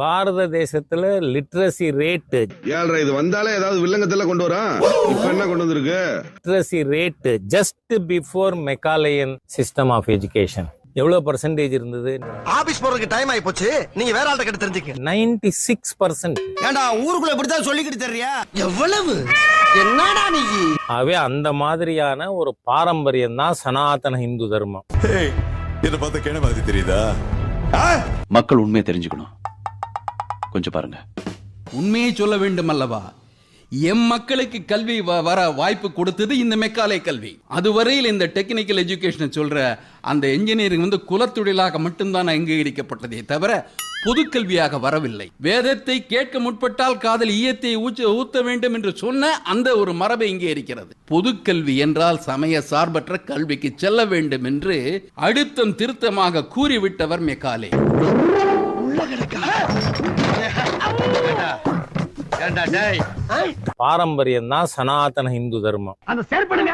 பாரத தேசத்துல literacy rate ஏழ்ரா இது வந்தாலே ஏதாவது வில்லங்கத்துல கொண்டு வரான் இப்ப என்ன கொண்டு வந்திருக்கு? Literacy rate just before Macaulayan system of education எவ்வளவு பர்சன்டேஜ் இருந்தது? ஆபீஸ் போறதுக்கு டைம் ஆயி போச்சு. நீங்க வேற ஆள்கிட்ட கிட்ட தெரிஞ்சுக்க. நைன்டி சிக்ஸ் பர்சன்ட் ஏண்டா ஊருக்குள்ள இப்படித்தான் சொல்லிக்கிட்டு தெரியா? எவ்வளவு? என்னடா நீ? ஆகவே அந்த மாதிரியான ஒரு பாரம்பரியம் தான் சனாதன இந்து தர்மம். என்ன பார்த்தா கேன மாதிரி தெரியுதா? மக்கள் உண்மையை தெரிஞ்சுக்கணும். கொஞ்சம் பாருங்க. உண்மையை சொல்ல வேண்டும் அல்லவா எம் மக்களுக்கு கல்வி வ- வர வாய்ப்பு கொடுத்தது இந்த மெக்காலே கல்வி. அதுவரையில் இந்த டெக்னிக்கல் எஜுகேஷனை சொல்ற அந்த இன்ஜினியரிங் வந்து குலத்தொழிலாக மட்டும்தான் அங்கீகரிக்கப்பட்டதே தவிர பொது கல்வியாக வரவில்லை. வேதத்தை கேட்க முற்பட்டால் காதல் ஈயத்தை ஊச்ச ஊத்த வேண்டும் என்று சொன்ன அந்த ஒரு மரபை இங்கே இருக்கிறது. பொது கல்வி என்றால் சமய சார்பற்ற கல்விக்கு செல்ல வேண்டும் என்று அழுத்தம் திருத்தமாக கூறிவிட்டவர் மெக்காலே. டேய். பாரம்பரியம் தான் சனாதன இந்து தர்மம். அந்த செயற்படுங்க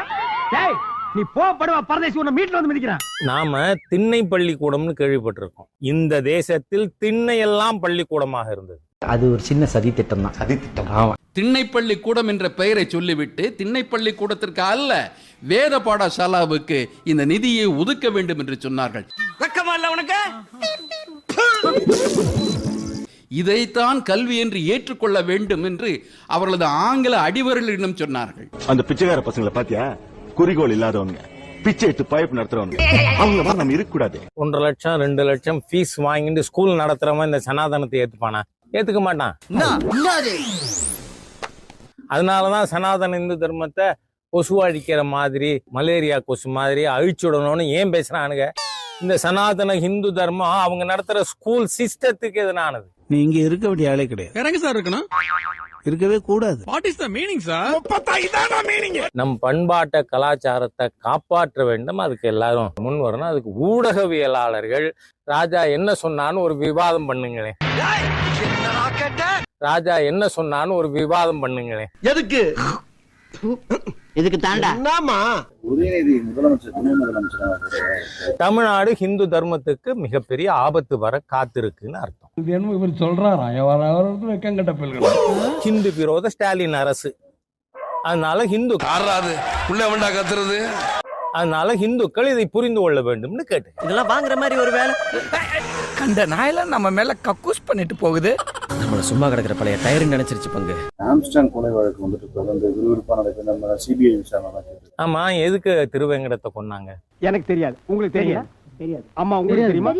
டேய் நீ போ படுவா பரதேசி உன்னை மீட்ல வந்து மிதிக்கிறான். நாம திண்ணை பள்ளிக்கூடம்னு கேள்விப்பட்டிருக்கோம். இந்த தேசத்தில் திண்ணை எல்லாம் பள்ளிக்கூடமாக இருந்தது. அது ஒரு சின்ன சதி திட்டம் தான். சதி திட்டம் ஆமா. திண்ணைப்பள்ளி கூடம் என்ற பெயரை சொல்லிவிட்டு திண்ணைப்பள்ளி கூடத்திற்கு அல்ல வேத பாடசாலாவுக்கு இந்த நிதியை ஒதுக்க வேண்டும் என்று சொன்னார்கள். வெக்கமா இல்ல உனக்கு? இதைத்தான் கல்வி என்று ஏற்றுக்கொள்ள வேண்டும் என்று அவர்களது ஆங்கில அடிவர்களிடம் சொன்னார்கள். அந்த பிச்சைக்கார பசங்களை பாத்தியா? குறிக்கோள் இல்லாதவங்க. பிச்சை எடுத்து பைப் நடத்துறவங்க. அவங்க மாதிரி நம்ம இருக்க கூடாது ஒன்றரை லட்சம் ரெண்டு லட்சம் ஃபீஸ் வாங்கிட்டு ஸ்கூல் நடத்துறவன் இந்த சனாதனத்தை ஏத்துப்பானா? ஏத்துக்க மாட்டான். அதனாலதான் சனாதன இந்து தர்மத்தை கொசு அழிக்கிற மாதிரி மலேரியா கொசு மாதிரி அழிச்சுடணும்னு ஏன் பேசுறானுங்க? இந்த சனாதன ஹிந்து தர்மம் அவங்க நடத்துற ஸ்கூல் சிஸ்டத்துக்கு எதிரானது. நீ இங்க இருக்க வேண்டிய ஆளே கிடையாது. எங்க சார் இருக்கணும். இருக்கவே கூடாது. What is the meaning sir நம் பண்பாட்ட கலாச்சாரத்தை காப்பாற்ற வேண்டும். அதுக்கு எல்லாரும் முன் வரணும். அதுக்கு ஊடகவியலாளர்கள் ராஜா என்ன சொன்னான்னு ஒரு விவாதம் பண்ணுங்களேன். ராஜா என்ன சொன்னான்னு ஒரு விவாதம் பண்ணுங்களேன். எதுக்கு? இதுக்கு தாண்டா? என்னமா தமிழ்நாடு ஹிந்து தர்மத்துக்கு மிகப்பெரிய ஆபத்து வர காத்திருக்குன்னு அர்த்தம். இது இவர் சொல்றாராம் பிள்ளைகள் ஹிந்து விரோத ஸ்டாலின் அரசு. அதனால ஹிந்து ஆறாது உள்ள வேண்டா கத்துறது. அதனால ஹிந்துக்கள் இதை புரிந்து கொள்ள வேண்டும்னு கேட்டேன். இதெல்லாம் வாங்குற மாதிரி ஒரு வேலை. கண்ட நாயெல்லாம் நம்ம மேல கக்கூஸ் பண்ணிட்டு போகுது. நம்மள சும்மா கிடக்குற பழைய டயர் நினைச்சிருச்சு பங்கு. ஆம்ஸ்டாங் கொலை வழக்கு வந்துட்டு தொடர்ந்து விறுவிறுப்பா நடக்குது நம்ம சிபிஐ விசாரணை ஆமா எதுக்கு திருவேங்கடத்தை கொன்னாங்க? எனக்கு தெரியாது. உங்களுக்கு தெரியும் தெரியாது. அம்மா உங்களுக்கு தெரியுமா?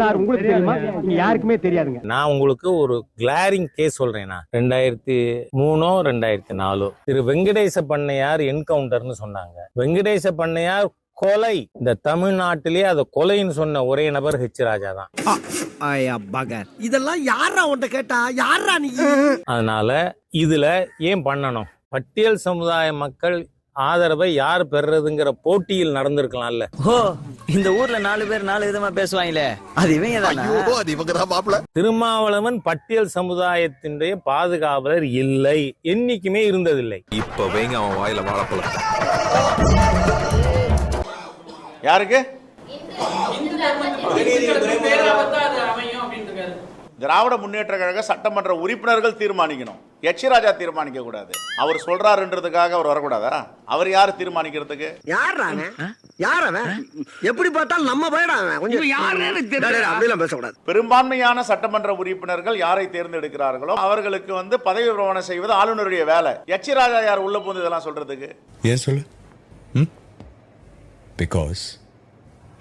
சார் உங்களுக்கு தெரியுமா? நீங்க யாருக்குமே தெரியாதுங்க. நான் உங்களுக்கு ஒரு கிளாரிங் கேஸ் சொல்றேன் நான். ரெண்டாயிரத்தி மூணோ ரெண்டாயிரத்தி நாலோ. திரு வெங்கடேச பண்ணையார் என்கவுண்டர்னு சொன்னாங்க. வெங்கடேச பண்ணையார் கொலை. இந்த தமிழ்நாட்டிலேயே அதை கொலைன்னு சொன்ன ஒரே நபர் ஹெச் ராஜா தான். இதெல்லாம் யாரா உன்கிட்ட கேட்டா? யாரா நீ? அதனால இதுல ஏன் பண்ணணும்? பட்டியல் சமுதாய மக்கள் ஆதரவை யார் பெறுறதுங்கிற போட்டியில் நடந்திருக்கலாம்ல. ஓ இந்த ஊர்ல நாலு பேர் நாலு விதமா பேசுவாங்களே. அது இவங்க தானா? அது இவங்க தான் மாப்பிள. திருமாவளவன் பட்டியல் சமுதாயத்தினுடைய பாதுகாவலர் இல்லை. என்னைக்குமே இருந்ததில்லை. இப்ப வைங்க அவன் வாயில வாழைப்பழம். யாருக்கு? திராவிட முன்னேற்ற கழக சட்டமன்ற உறுப்பினர்கள் தீர்மானிக்கணும். எச் ராஜா தீர்மானிக்க கூடாது. அவர் சொல்றாருன்றதுக்காக அவர் வரக்கூடாதா? அவர் யார் தீர்மானிக்கிறதுக்கு? யாரா யார் அவன்? எப்படி பார்த்தாலும் நம்ம பயடா அவன். கொஞ்சம் யாருன்னு தெரியல அப்படிலாம் பேசக்கூடாது. பெரும்பான்மையான சட்டமன்ற உறுப்பினர்கள் யாரை தேர்ந்தெடுக்கிறார்களோ அவர்களுக்கு வந்து பதவி பிரமாணம் செய்வது ஆளுநருடைய வேலை. எச் ராஜா யார் உள்ள போந்து இதெல்லாம் சொல்றதுக்கு? ஏன் சொல்லு? பிகாஸ்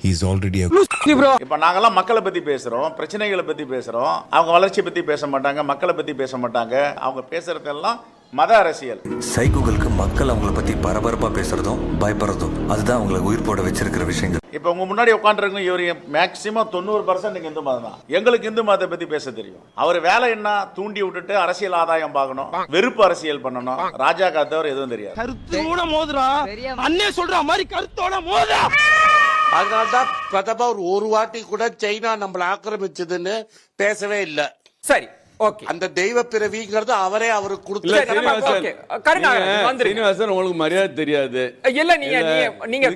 ஹீஸ் ஆல்ரெடி இப்ப நாங்கெல்லாம் மக்களை பத்தி பேசுறோம் பிரச்சனைகளை பத்தி பேசுறோம். அவங்க வளர்ச்சி பத்தி பேச மாட்டாங்க மக்களை பத்தி பேச மாட்டாங்க. அவங்க பேசுறதெல்லாம் மத அரசியல். சைக்கோகளுக்கு மக்கள் அவங்கள பத்தி பரபரப்பா பேசுறதும் பயப்படுறதும் அதுதான் அவங்களை உயிர் போட வச்சிருக்கிற விஷயங்கள். இப்ப உங்க முன்னாடி உட்காந்துருக்கணும் இவர் மேக்சிமம் தொண்ணூறு பர்சன்ட் இந்து மதம் தான். எங்களுக்கு இந்து மதத்தை பத்தி பேச தெரியும். அவர் வேலை என்ன? தூண்டி விட்டுட்டு அரசியல் ஆதாயம் பார்க்கணும். வெறுப்பு அரசியல் பண்ணணும். ராஜா காத்தவர் எதுவும் தெரியாது. கருத்தோட மோதுறா அண்ணே சொல்ற மாதிரி கருத்தோட மோதுறா அதனால்தான் பிரதமர் ஒரு வாட்டி கூட சைனா நம்மள ஆக்கிரமிச்சதுன்னு பேசவே இல்லை. சரி ஓகே. அந்த தெய்வ பிறவிங்கிறது அவரே அவருக்கு கொடுத்து உங்களுக்கு மரியாதை தெரியாது. இல்ல நீங்க நீங்க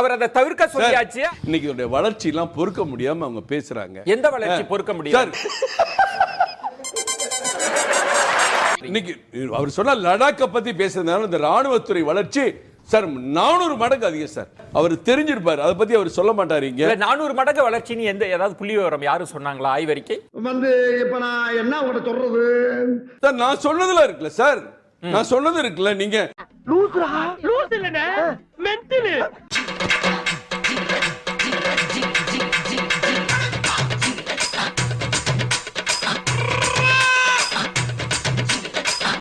அவர் அதை தவிர்க்க சொல்லியாச்சு. இன்னைக்கு வளர்ச்சி எல்லாம் பொறுக்க முடியாம அவங்க பேசுறாங்க. எந்த வளர்ச்சி பொறுக்க முடியாது? இன்னைக்கு அவர் சொன்ன லடாக்கை பத்தி பேசுறதுனால இந்த ராணுவத்துறை வளர்ச்சி சார் நானூறு மடங்கு அதிகம் சார். அவர் தெரிஞ்சிருப்பாரு. அதை பத்தி அவர் சொல்ல மாட்டாரு இங்க. நானூறு மடங்கு வளர்ச்சின்னு எந்த ஏதாவது புள்ளி விவரம் யாரும் சொன்னாங்களா ஆய்வறிக்கை? வந்து இப்ப நான் என்ன உங்கள்கிட்ட சொல்றது? சார் நான் சொன்னதுல இருக்குல்ல சார். நான் சொன்னது இருக்குல்ல நீங்க.